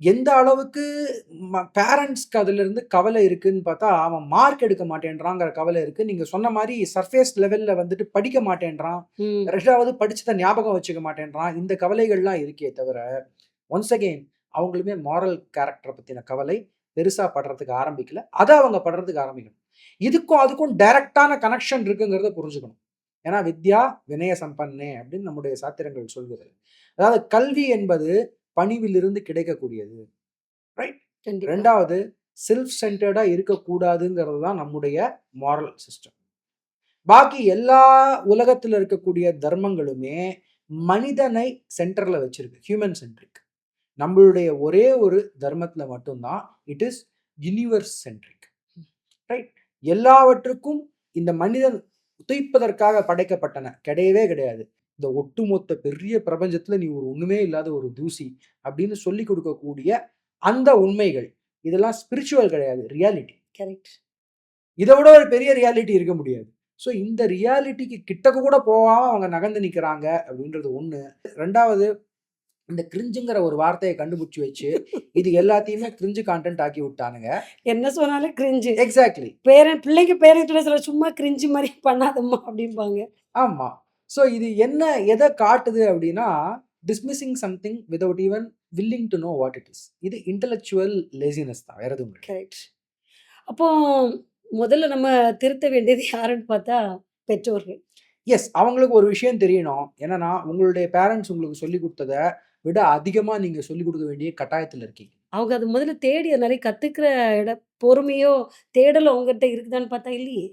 எந்த அளவுக்கு பேரண்ட்ஸ்க்கு அதிலிருந்து கவலை இருக்குன்னு பார்த்தா, அவன் மார்க் எடுக்க மாட்டேன்றாங்கிற கவலை இருக்கு. நீங்க சொன்ன மாரி சர்ஃபேஸ் லெவல்ல வந்துட்டு படிக்க மாட்டேன்றான். 2வது படிச்சத ஞாபகம் வச்சுக்க மாட்டேன்றான். இந்த கவலைகள்லாம் இருக்கே தவிர, ஒன்ஸ் அகெயின் அவங்களுமே மாரல் கேரக்டர பத்தின கவலை பெருசா படுறதுக்கு ஆரம்பிக்கல. அத அவங்க படுறதுக்கு ஆரம்பிக்கணும். இதுக்கும் அதுக்கும் டைரக்ட்டான கனெக்ஷன் இருக்குங்கிறத புரிஞ்சுக்கணும். ஏன்னா, "வித்யா வினய சம்பன்னே" அப்படின்னு நம்முடைய சாத்திரங்கள் சொல்கிறது. அதாவது கல்வி என்பது பணிவிலிருந்து கிடைக்கக்கூடியது. ரைட்? கண்டிப்பா. 2வது செல்ஃப் சென்டர்டா இருக்கக்கூடாதுங்கிறது தான் நம்முடைய மாரல் சிஸ்டம். பாக்கி எல்லா உலகத்தில இருக்கக்கூடிய தர்மங்களுமே மனிதனை சென்டர்ல வச்சிருக்கு. Human centric. நம்மளுடைய ஒரே ஒரு தர்மத்தில மட்டும் தான் it is universe centric. Right? எல்லாவற்றுக்கும் இந்த மனிதன் உதைப்பதற்காக படைக்கப்பட்டன. கிடையவே கிடையாது. இந்த ஒட்டுமொத்த பெரிய பிரபஞ்சத்தில நீ ஒரு ஒண்ணுமே இல்லாத ஒரு தூசி அப்படின்னு சொல்லிக் கொடுக்கக்கூடிய அந்த உண்மைகள். இதெல்லாம் ஸ்பிரிச்சுவல் கிடையாது. ரியாலிட்டி. கரெக்ட். இத விட ஒரு பெரிய ரியாலிட்டி இருக்க முடியாது. ஸோ இந்த ரியாலிட்டிக்கு கிட்டக்க கூட போகாம அவங்க நகர்ந்து நிக்கிறாங்க அப்படின்றது 1. 2வது இந்த கிரிஞ்சுங்கிற ஒரு வார்த்தைய கண்டுபிடிச்சு வச்சு, இது எல்லாத்தையுமே கிரிஞ்சு கான்டென்ட் ஆக்கி விட்டானுங்க. என்ன சொன்னாலும் கிரிஞ்சு. எக்ஸாக்ட்லி. பேரன் பிள்ளைக்கு பேசுற சும்மா கிரிஞ்சு மாரி பண்ணாதம்மா அப்படிம்பாங்க. ஆமா. ஸோ இது என்ன எத காட்டுது அப்படின்னா, dismissing something without even willing to know what it is. இது இன்டெலக்சுவல் லேசினஸ் தான். வேற எதுவும். கரெக்ட். அப்போ முதல்ல நம்ம திருத்த வேண்டியது யாருன்னு பார்த்தா பெற்றோர்கள். எஸ். அவங்களுக்கு ஒரு விஷயம் தெரியணும். என்னன்னா, உங்களுடைய பேரன்ட்ஸ் உங்களுக்கு சொல்லிக் குடுத்தத விட அதிகமா நீங்க சொல்லிக் குடுக்க வேண்டிய கட்டாயத்தில இருக்கீங்க. அவங்க அது முதல்ல தேடி நிறைய கத்துக்கிற இட பொறுமையோ, தேடலோ அவங்ககிட்ட இருக்குதான்னு பார்த்தா இல்லையே!